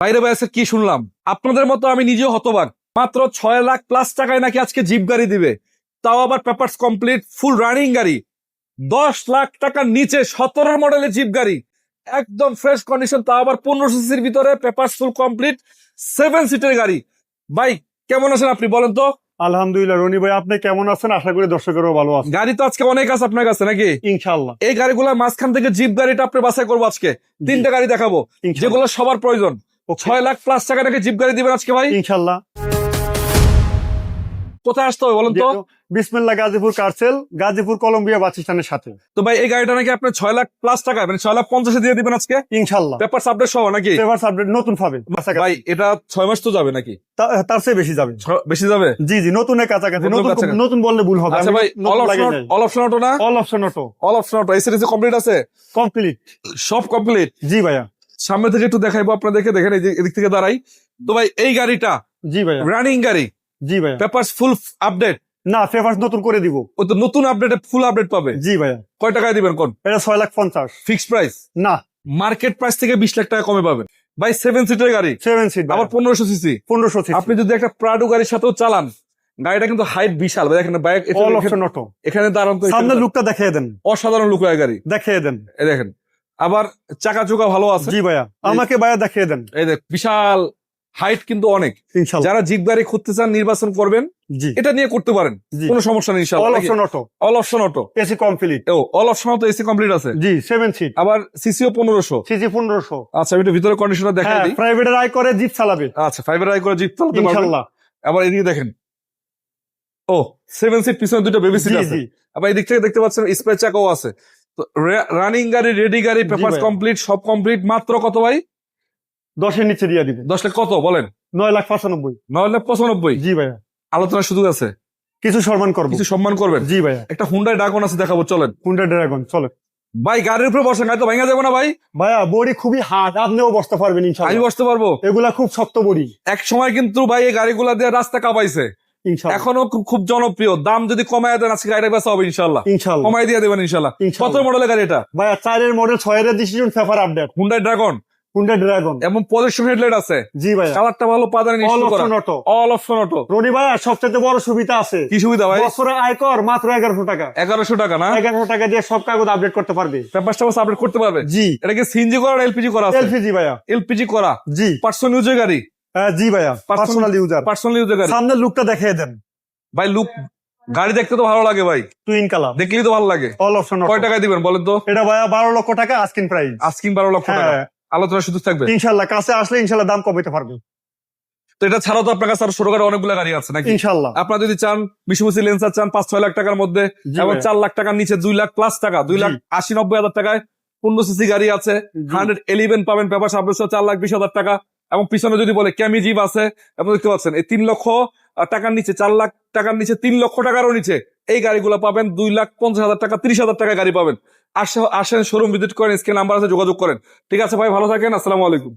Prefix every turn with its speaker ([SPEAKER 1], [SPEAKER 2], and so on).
[SPEAKER 1] বাইরে বাইরে কি শুনলাম? আপনাদের মতো আমি নিজেও হতবাক। মাত্র ছয় লাখ প্লাস টাকায় নাকি আজকে জিপ গাড়ি দিবে। তাও আবার পেপারস কমপ্লিট ফুল রানিং গাড়ি। দশ লাখ টাকার নিচে সতেরো মডেলের জিপ গাড়ি। একদম ফ্রেশ কন্ডিশন তাও আবার পনেরো সিসির ভিতরে পেপারস ফুল কমপ্লিট সেভেন সিটের গাড়ি। ভাই কেমন আছেন আপনি বলেন তো?
[SPEAKER 2] আলহামদুলিল্লাহ রনি ভাই আপনি কেমন আছেন? আশা করি দর্শকেরও ভালো আছেন।
[SPEAKER 1] গাড়ি তো আজকে অনেক আছে আপনার কাছে নাকি?
[SPEAKER 2] ইনশাল্লাহ
[SPEAKER 1] এই গাড়িগুলোর মাঝখান থেকে জিপ গাড়িটা আপনি বাছাই করব আজকে। তিনটা গাড়ি দেখাবো। যেগুলো সবার প্রয়োজন. ছয় লাখ প্লাস টাকা নাকি জিপ গাড়ি দিবেন আজকে ভাই?
[SPEAKER 2] ইনশাল্লাহ।
[SPEAKER 1] কোথায় আসতে হবে বলেন তো?
[SPEAKER 2] বিসমিল্লাহ গাজীপুর কারসেল গাজীপুর কলম্বিয়া বাস স্ট্যান্ডের সাথে।
[SPEAKER 1] তো ভাই এই গাড়িটা নাকি আপনি ছয় লাখ প্লাস টাকা মানে ছয় লাখ পঞ্চাশে দিয়ে দিবেন আজকে?
[SPEAKER 2] ইনশাল্লাহ।
[SPEAKER 1] পেপার আপডেট সহ নাকি?
[SPEAKER 2] পেপার আপডেট নতুন পাবে
[SPEAKER 1] ভাই এটা ছয় মাস তো যাবে নাকি?
[SPEAKER 2] তার চেয়ে বেশি যাবে।
[SPEAKER 1] বেশি যাবে?
[SPEAKER 2] জি জি নতুন
[SPEAKER 1] কাছাকাছি।
[SPEAKER 2] নতুন বললে ভুল হবে।
[SPEAKER 1] আচ্ছা ভাই all option all option auto না?
[SPEAKER 2] All option auto
[SPEAKER 1] all option auto ACDC complete আছে?
[SPEAKER 2] কমপ্লিট
[SPEAKER 1] সব কমপ্লিট
[SPEAKER 2] জি ভাইয়া।
[SPEAKER 1] সামনে থেকে একটু দেখাইবো আপনাদেরকে দেখেন এই যে এদিক থেকে দাঁড়াই। তো ভাই এই গাড়িটা
[SPEAKER 2] জি ভাই
[SPEAKER 1] রানিং গাড়ি।
[SPEAKER 2] জি ভাই
[SPEAKER 1] পেপারস ফুল আপডেট
[SPEAKER 2] না পেপার নতুন করে দিব।
[SPEAKER 1] ও তো নতুন আপডেটে ফুল আপডেট পাবে।
[SPEAKER 2] জি ভাই
[SPEAKER 1] কয় টাকায় দিবেন কোন?
[SPEAKER 2] এটা ছয় লাখ পঞ্চাশ।
[SPEAKER 1] ফিক্স প্রাইস
[SPEAKER 2] না।
[SPEAKER 1] মার্কেট প্রাইস থেকে বিশ লাখ টাকা কমে পাবেন। ভাই সেভেন সিটের গাড়ি।
[SPEAKER 2] সেভেন সিট
[SPEAKER 1] আবার পনেরোশো সিসি
[SPEAKER 2] পনেরোশো
[SPEAKER 1] আপনি যদি একটা প্রাডো গাড়ির সাথেও চালান গাড়িটা কিন্তু হাইট বিশাল। ভাই দেখেন বাইক এখানে দাঁড়ান তো
[SPEAKER 2] সামনে
[SPEAKER 1] এখানে
[SPEAKER 2] লুকটা দেখিয়ে দেন।
[SPEAKER 1] অসাধারণ লুক হয় গাড়ি।
[SPEAKER 2] দেখিয়ে দেন।
[SPEAKER 1] এই দেখেন। আবার চাকা চোকা ভালো আছে।
[SPEAKER 2] জি ভাইয়া আমাকে ভাইয়া দেখিয়ে দেন।
[SPEAKER 1] এই দেখ বিশাল হাইট কিন্তু অনেক। যারা জিপ গাড়ি খুঁজতে চান নির্বাচন করবেন। এটা নিয়ে করতে পারেন। কোনো সমস্যা নেই
[SPEAKER 2] all option auto
[SPEAKER 1] all option auto
[SPEAKER 2] AC complete
[SPEAKER 1] ও all option auto AC complete আছে?
[SPEAKER 2] জি সেভেন সিট
[SPEAKER 1] আবার সিসিও পনেরোশো।
[SPEAKER 2] সিসি পনেরোশো।
[SPEAKER 1] আচ্ছা আমি ভিতরে কন্ডিশনার দেখাই
[SPEAKER 2] হ্যাঁ
[SPEAKER 1] দিই।
[SPEAKER 2] প্রাইভেট আয় করে জিপ চালাবে।
[SPEAKER 1] আচ্ছা ফাইবার আই করে জিপ চালাতে পারবেন। আবার এদিকে দেখেন। ও সেভেন সিট পিছনে দুটো বেবি সিট আছে। আবার এদিক থেকে দেখতে পাচ্ছেন স্পেস চাকাও আছে। রানিং গাড়ি রেডি গাড়ি পেপার কমপ্লিট সব কমপ্লিট মাত্র কত ভাই?
[SPEAKER 2] দশের নিচে দিয়ে দিবে।
[SPEAKER 1] দশ লাখ কত বলেন?
[SPEAKER 2] নয় লাখ পঁচানব্বই।
[SPEAKER 1] নয় লাখ পঁচানব্বই?
[SPEAKER 2] জি ভাইয়া।
[SPEAKER 1] আলোচনার সুযোগ আছে?
[SPEAKER 2] কিছু সম্মান করব।
[SPEAKER 1] কিছু সম্মান করবেন?
[SPEAKER 2] জি ভাইয়া।
[SPEAKER 1] একটা হুন্ডাই ডাকন আছে দেখাবো চলেন।
[SPEAKER 2] হুন্ডা ড্রাগন চলে
[SPEAKER 1] ভাই গাড়ির উপরে বসেন গাড়ি তো ভাঙা যাবে না ভাই।
[SPEAKER 2] ভাইয়া বড়ি খুবই হার্ড আপনিও বসতে পারবেন
[SPEAKER 1] আমি বসতে পারব।
[SPEAKER 2] এগুলা খুব শক্ত বড়ি।
[SPEAKER 1] এক সময় কিন্তু ভাই এই গাড়িগুলা দিয়ে রাস্তা কাঁপাইছে। এখনও খুব- জনপ্রিয়। দাম যদি কমায় দেন আজকে গাড়িটা বেচা হবে ইনশাল্লাহ
[SPEAKER 2] ইনশাল্লাহ
[SPEAKER 1] কমাই দিয়ে দেবেন ইনশাল্লাহ কত মডেলের গাড়ি এটা?
[SPEAKER 2] ভাইয়া চারের মডেল ছয়ের decision paper update
[SPEAKER 1] Hyundai dragon
[SPEAKER 2] Honda dragon
[SPEAKER 1] এবং প্রজেকশন হেডলাইট আছে।
[SPEAKER 2] জি ভাইয়া।
[SPEAKER 1] কালারটা ভালো পাদানি
[SPEAKER 2] all option auto
[SPEAKER 1] all option auto
[SPEAKER 2] Rony ভাইয়া সবচেয়ে বড় সুবিধা আছে।
[SPEAKER 1] কি সুবিধা ভাই?
[SPEAKER 2] বছরে আয়কর মাত্র এগারোশো টাকা।
[SPEAKER 1] এগারোশো টাকা না?
[SPEAKER 2] এগারোশো টাকা দিয়ে সব কাগজ আপডেট করতে পারবে।
[SPEAKER 1] পেপার টাপার আপডেট করতে পারবে?
[SPEAKER 2] জি।
[SPEAKER 1] এটা কি সিএনজি করা এলপিজি করা আছে?
[SPEAKER 2] এলপিজি ভাইয়া।
[SPEAKER 1] এলপিজি করা।
[SPEAKER 2] জি।
[SPEAKER 1] পার্সোনাল ইউজের গাড়ি।
[SPEAKER 2] জি ভাইয়া পার্সোনাল ইউজার
[SPEAKER 1] পার্সোনাল ইউজের গাড়ি।
[SPEAKER 2] সামনের লুকটা দেখিয়ে দেন।
[SPEAKER 1] ভাই লুক গাড়ি দেখতে তো ভালো লাগে ভাই।
[SPEAKER 2] টুইন কালার
[SPEAKER 1] দেখলেই তো ভালো লাগে।
[SPEAKER 2] অল অপশন
[SPEAKER 1] কয় টাকায় দিবেন বলেন তো?
[SPEAKER 2] এটা ভাইয়া বারো লক্ষ টাকা আস্কিন প্রাইস
[SPEAKER 1] আস্কিং বারো লক্ষ টাকা।
[SPEAKER 2] হ্যাঁ।
[SPEAKER 1] আলোচনা সুযোগ থাকবে।
[SPEAKER 2] ইনশাল্লাহ কাছে আসলে ইনশাল্লাহ দাম কমাইতে পারবে।
[SPEAKER 1] তো এটা ছাড়াও তো আপনার কাছে আরও ছোটখাটো অনেকগুলো গাড়ি আছে নাকি?
[SPEAKER 2] ইনশাল্লাহ।
[SPEAKER 1] আপনারা যদি চান মিশুমিশি লেন্সার চান পাঁচ ছয় লাখ টাকার মধ্যে এবং চার লাখ টাকার নিচে দুই লাখ প্লাস টাকা দুই লাখ আশি নব্বই হাজার টাকায় পনেরো সিসি গাড়ি আছে। হান্ড্রেড এলিভেন পাবেন পেপার সাবলেস চার লাখ বিশ হাজার টাকা। এবং পিছনে যদি বলে ক্যামি জিপ আছে এবং দেখতে পাচ্ছেন, এই তিন লক্ষ টাকার নিচে, চার লাখ টাকার নিচে, তিন লক্ষ টাকারও নিচে, এই গাড়িগুলো পাবেন দুই লাখ পঞ্চাশ হাজার টাকা, তিরিশ হাজার টাকা গাড়ি পাবেন। আসে আসেন শোরুম ভিজিট করেন, স্ক্রিন নাম্বার আছে, যোগাযোগ করেন। ঠিক আছে ভাই, ভালো থাকেন, আসসালামু আলাইকুম।